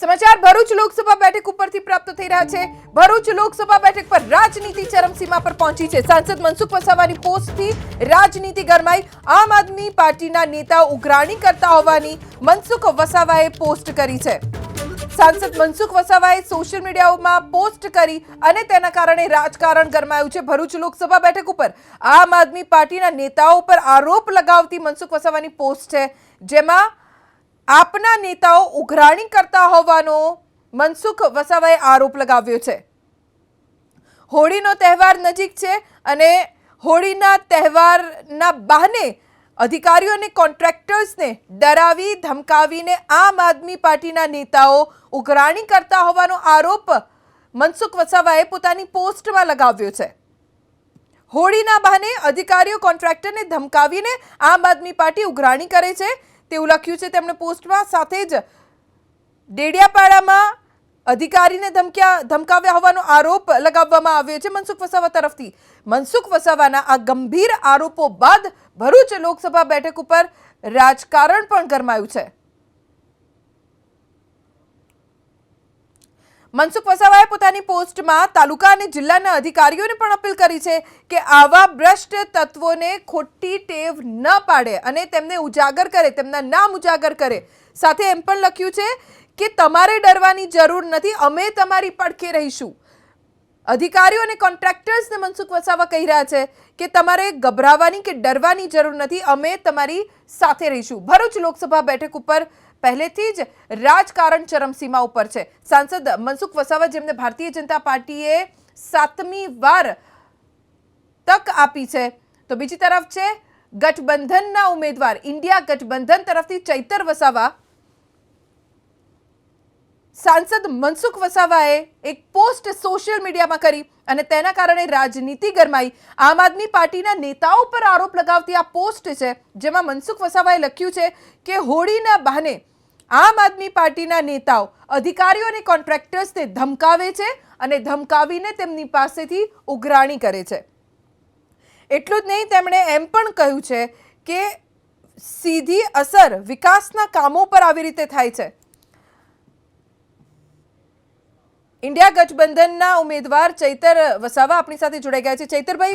સમાચાર, ભરૂચ લોકસભા બેઠક ઉપરથી પ્રાપ્ત થઈ રહ્યા છે. ભરૂચ લોકસભા બેઠક પર રાજનીતિ ચરમસીમા પર પહોંચી છે. સાંસદ મનસુખ વસાવાની પોસ્ટથી રાજનીતિ ગરમાઈ. આમ આદમી પાર્ટીના નેતા ઉઘરાણી કરતા હોવાની મનસુખ વસાવાએ પોસ્ટ કરી છે. સાંસદ મનસુખ વસાવાએ સોશિયલ મીડિયામાં પોસ્ટ કરી અને તેના કારણે રાજકારણ ગરમાયું છે. ભરૂચ લોકસભા બેઠક ઉપર આમ આદમી પાર્ટીના નેતાઓ પર આરોપ લગાવતી મનસુખ વસાવાની પોસ્ટ છે. જેમાં આપના નેતાઓ ઉઘરાણી કરતા હોવાનો મનસુખ વસાવાએ આરોપ લગાવ્યો છે. હોળીનો તહેવાર નજીક છે અને હોળીના તહેવારના બહાને અધિકારીઓ અને કોન્ટ્રાક્ટર્સને ડરાવી, ધમકાવીને આમ આદમી પાર્ટીના નેતાઓ ઉઘરાણી કરતા હોવાનો આરોપ મનસુખ વસાવાએ પોતાની પોસ્ટમાં લગાવ્યો છે. હોળીના બહાને અધિકારીઓ, કોન્ટ્રાક્ટરને ધમકાવીને આમ આદમી પાર્ટી ઉઘરાણી કરે છે તેવું લખ્યું છે તેમણે પોસ્ટમાં. સાથે જ ડેડિયાપાડામાં અધિકારીને ધમક્યા, ધમકાવ્યા હોવાનો આરોપ લગાવવામાં આવ્યો છે મનસુખ વસાવા તરફથી. મનસુખ વસાવાના આ ગંભીર આરોપો બાદ ભરૂચ લોકસભા બેઠક ઉપર રાજકારણ પણ ગરમાયું છે. મનસુખ વસાવાએ પોતાની પોસ્ટમાં તાલુકા અને જિલ્લાના અધિકારીઓને પણ અપીલ કરી છે કે આવા ભ્રષ્ટ તત્વોને ખોટી ટેવ ન પાડે અને તેમને ઉજાગર કરે, તેમના નામ ઉજાગર કરે. સાથે એમ પણ લખ્યું છે કે તમારે ડરવાની જરૂર નથી, અમે તમારી પડખે રહીશું. અધિકારીઓ અને કોન્ટ્રાક્ટર્સને મનસુખ વસાવા કહી રહ્યા છે કે તમારે ગભરાવાની કે ડરવાની જરૂર નથી, અમે તમારી સાથે રહીશું. ભરૂચ લોકસભા બેઠક ઉપર પહેલેથી જ રાજકારણ ચરમસીમા ઉપર છે. સાંસદ મનસુખ વસાવા, જેમને ભારતીય જનતા પાર્ટીએ સાતમી વાર તક આપી છે, તો બીજી તરફ છે ગઠબંધનના ઉમેદવાર, ઇન્ડિયા ગઠબંધન તરફથી ચૈતર વસાવા સાંસદ મનસુખ વસાવાએ એક પોસ્ટ સોશિયલ મીડિયામાં કરી અને તેના કારણે રાજનીતિ ગરમાઈ. આમ આદમી પાર્ટીના નેતાઓ પર આરોપ લગાવતી આ પોસ્ટ છે, જેમાં મનસુખ વસાવાએ લખ્યું છે કે હોળીના બહાને આમ આદમી પાર્ટીના નેતાઓ અધિકારીઓ અને કોન્ટ્રાક્ટર્સને ધમકાવે છે અને ધમકાવીને તેમની પાસેથી ઉઘરાણી કરે છે. એટલું જ નહીં, તેમણે એમ પણ કહ્યું છે કે સીધી અસર વિકાસના કામો પર આવી રીતે થાય છે. ઇન્ડિયા ગઠબંધનના ઉમેદવાર ચૈતર વસાવા આપણી સાથે જોડાઈ ગયા છે. ચૈતરભાઈ,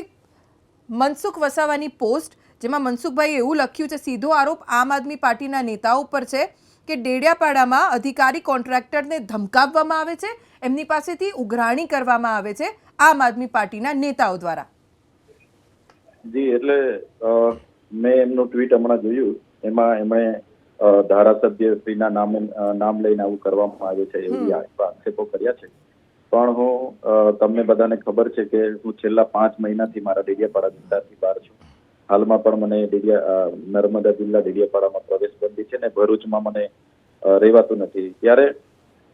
મનસુખ વસાવાની પોસ્ટ, જેમાં મનસુખભાઈ એવું લખ્યું છે, સીધો આરોપ આમ આદમી પાર્ટીના નેતાઓ ઉપર છે કે ડેડિયાપાડામાં અધિકારી કોન્ટ્રાક્ટરને ધમકાવવામાં આવે છે, એમની પાસેથી ઉઘરાણી કરવામાં આવે છે આમ આદમી પાર્ટીના નેતાઓ દ્વારા. જી, એટલે મેં એમનું ટ્વીટ હમણાં જોયું. એમાં એમણે અ, ધારાસભ્ય શ્રીના નામે નામ લઈને આવું કરવામાં આવે છે એવી આક્ષેપો કર્યા છે. પણ હું તમને બધાને ખબર છે કે હું છેલ્લા પાંચ મહિનાથી મારા ડેડિયાપાડા વિસ્તારથી બહાર છું. હાલમાં પણ મને ડેડિયા નર્મદા જિલ્લા ડેડિયાપાડામાં પ્રવેશ બંધી છે ને ભરૂચમાં મને રહેવાતું નથી. ત્યારે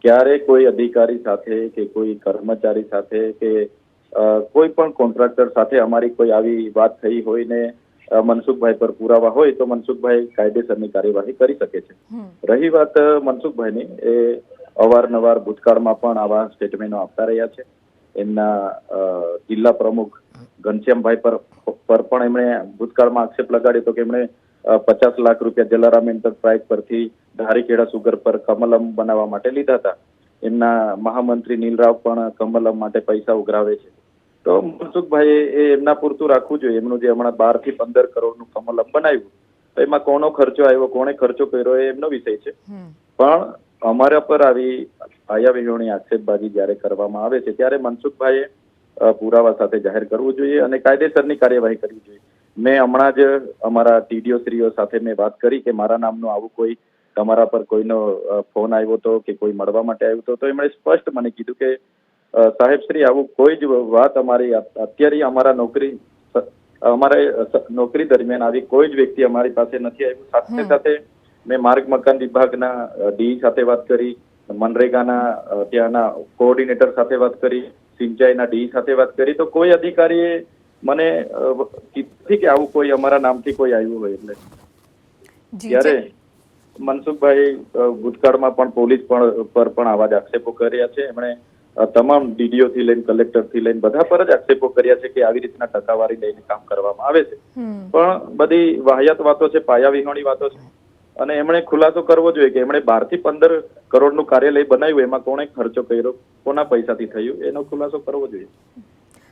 ક્યારે કોઈ અધિકારી સાથે કે કોઈ કર્મચારી સાથે કે કોઈ પણ કોન્ટ્રાક્ટર સાથે અમારી કોઈ આવી વાત થઈ હોય ને મનસુખભાઈ પર પુરાવા હોય તો મનસુખભાઈ કાયદેસરની કાર્યવાહી કરી શકે છે. રહી વાત મનસુખભાઈની એ અવારનવાર ભૂતકાળમાં પણ આવા સ્ટેટમેન્ટો આપતા રહ્યા છે. એમના જિલ્લા પ્રમુખ ઘનશ્યામભાઈ પર પર પણ એમણે ભૂતકાળમાં આક્ષેપ લગાડ્યો હતો કે એમણે પચાસ લાખ રૂપિયા જલારામ એન્ટરપ્રાઇઝ પરથી ધારીખેડા સુગર પર કમલમ બનાવવા માટે લીધા હતા. એમના મહામંત્રી નીલરાવ પણ કમલમ માટે પૈસા ઉઘરાવે છે. તો મનસુખભાઈ એ એમના પૂરતું રાખવું જોઈએ. એમનું જે હમણાં બારથી પંદર કરોડનું કમલમ બનાવ્યું તો એમાં કોનો ખર્ચો આવ્યો કોણે ખર્ચો કર્યો એ એમનો વિષય છે. પણ અમારા પર આવી આયા વિહોણી આક્ષેપબાજી જ્યારે કરવામાં આવે છે ત્યારે મનસુખભાઈએ પુરાવા સાથે જાહેર કરવું જોઈએ અને કાયદેસરની કાર્યવાહી કરવી જોઈએ. મેં હમણાં જ અમારા ટીડીઓ શ્રીઓ સાથે મેં વાત કરી કે મારા નામનું આવું કોઈ તમારા પર કોઈનો ફોન આવ્યો હતો કે કોઈ મળવા માટે આવ્યો હતો તો એમણે સ્પષ્ટ મને કીધું કે સાહેબ શ્રી આવું કોઈ જ વાત અમારી અત્યારે અમારા નોકરી અમારે નોકરી દરમિયાન આવી કોઈ જ વ્યક્તિ અમારી પાસે નથી આવ્યું. સાથે સાથે મેં માર્ગ મકાન વિભાગના ડી સાથે વાત કરી મનરેગાના ત્યાંના કોઓર્ડિનેટર સાથે વાત કરી સિંચાઈના ડી સાથે વાત કરી. તો કોઈ અધિકારીએ મને કીધી કે આવું કોઈ અમારા નામથી કોઈ આવ્યું હોય એટલે. ત્યારે મનસુખભાઈ ભૂતકાળમાં પણ પોલીસ પણ પર પણ આવા જ આક્ષેપો કર્યા છે. એમણે તમામ ડીડીઓથી લઈને કલેક્ટરથી લઈને બધા પર જ આક્ષેપો કર્યા છે કે આવી રીતના ટકાવારી લઈને કામ કરવામાં આવે છે. પણ બધી વાહિયાત વાતો છે પાયા વિહોણી વાતો છે. અને એમણે ખુલાસો કરવો જોઈએ કે એમણે બારથી પંદર કરોડનું કાર્યાલય બનાવ્યું એમાં કોણે ખર્ચો કર્યો કોના પૈસાથી થયું એનો ખુલાસો કરવો જોઈએ.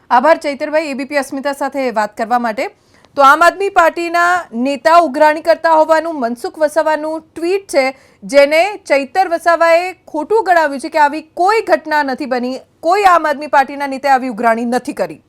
આભાર ચૈતરભાઈ એબીપી અસ્મિતા સાથે વાત કરવા માટે. તો આમ આદમી પાર્ટીના નેતા ઉઘરાણી કરતા હોવાનું, મનસુખ વસાવાનું ટ્વીટ છે, જેને ચૈતર વસાવાએ ખોટું ગણાવ્યું છે કે આવી કોઈ ઘટના નથી બની, કોઈ આમ આદમી પાર્ટીના નેતાએ આવી ઉઘરાણી નથી કરી.